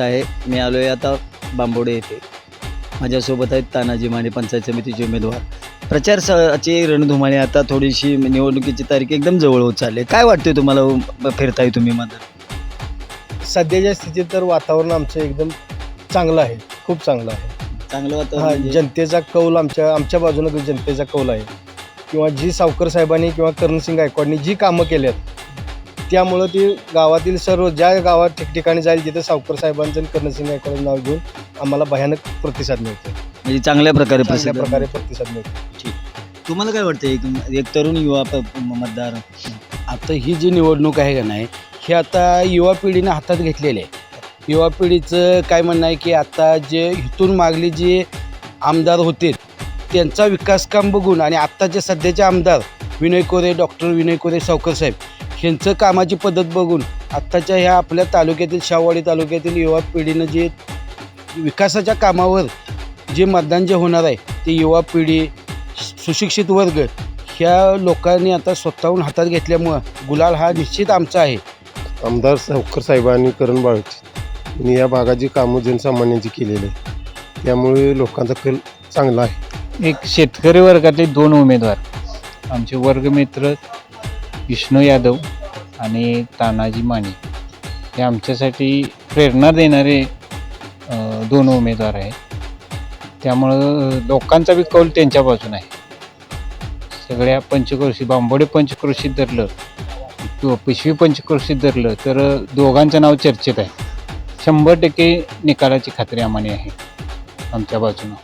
आहे. मी आलो आहे आता बांबोडे येथे. माझ्यासोबत आहेत तानाजी माने पंचायत समितीचे उमेदवार. प्रचाराची रणधुमाळी आता थोडीशी निवडणुकीची तारीख एकदम जवळ होत चालली आहे. काय वाटते तुम्हाला फिरताय तुम्ही मतदार सध्याच्या स्थितीत तर वातावरण आमचं एकदम चांगलं आहे. खूप चांगलं आहे. चांगलं वातावरण म्हणजे- जनतेचा कौल आमच्या आमच्या बाजूनं जनतेचा कौल आहे. किंवा जी सावकर साहेबांनी किंवा करणसिंग गायकवाडनी जी कामं केल्यात त्यामुळं ती गावातील सर्व ज्या गावात ठिकठिकाणी जाईल तिथे सावकर साहेबांचं आणि करणसिंग गायकवाड नाव घेऊन आम्हाला भयानक प्रतिसाद मिळतो म्हणजे चांगल्या प्रकारे चांगल्या प्रकारे प्रतिसाद मिळतो तुम्हाला काय वाटतं एक एक तरुण युवा प- मतदार आता ही जी निवडणूक आहे का नाही ही आता युवा पिढीनं हातात घेतलेली आहे. युवा पिढीचं काय म्हणणं आहे की आता जे इथून मागली जे आमदार होते त्यांचा विकास काम बघून आणि आत्ताचे सध्याचे आमदार विनय कोरे डॉक्टर विनय कोरे सावकर साहेब ह्यांचं कामाची पद्धत बघून आत्ताच्या ह्या आपल्या तालुक्यातील शाहवाडी तालुक्यातील युवा पिढीनं जे विकासाच्या कामावर जे मतदान जे होणार आहे ते युवा पिढी सुशिक्षित वर्ग ह्या लोकांनी आता स्वतःहून हातात घेतल्यामुळं गुलाल हा निश्चित आमचा आहे. आमदार सावकर साहेबांनी करण बाळची यांनी या भागाची कामं जनसामान्यांची केलेली आहे त्यामुळे लोकांचा कल चांगला आहे. एक शेतकरी वर्गातले दोन उमेदवार. आमचे वर्गमित्र विष्णू यादव आणि तानाजी माने हे आमच्यासाठी प्रेरणा देणारे दोन उमेदवार आहेत. त्यामुळं लोकांचा बी कौल त्यांच्या बाजून आहे. सगळ्या पंचक्रोशी बांबोडे पंचक्रोशीत धरलं किंवा पिशवी पंचक्रोशीत धरलं तर दोघांचं नाव चर्चेत आहे. शंभर टक्के निकालाची खात्री आम्हाला आहे आमच्या बाजूनं.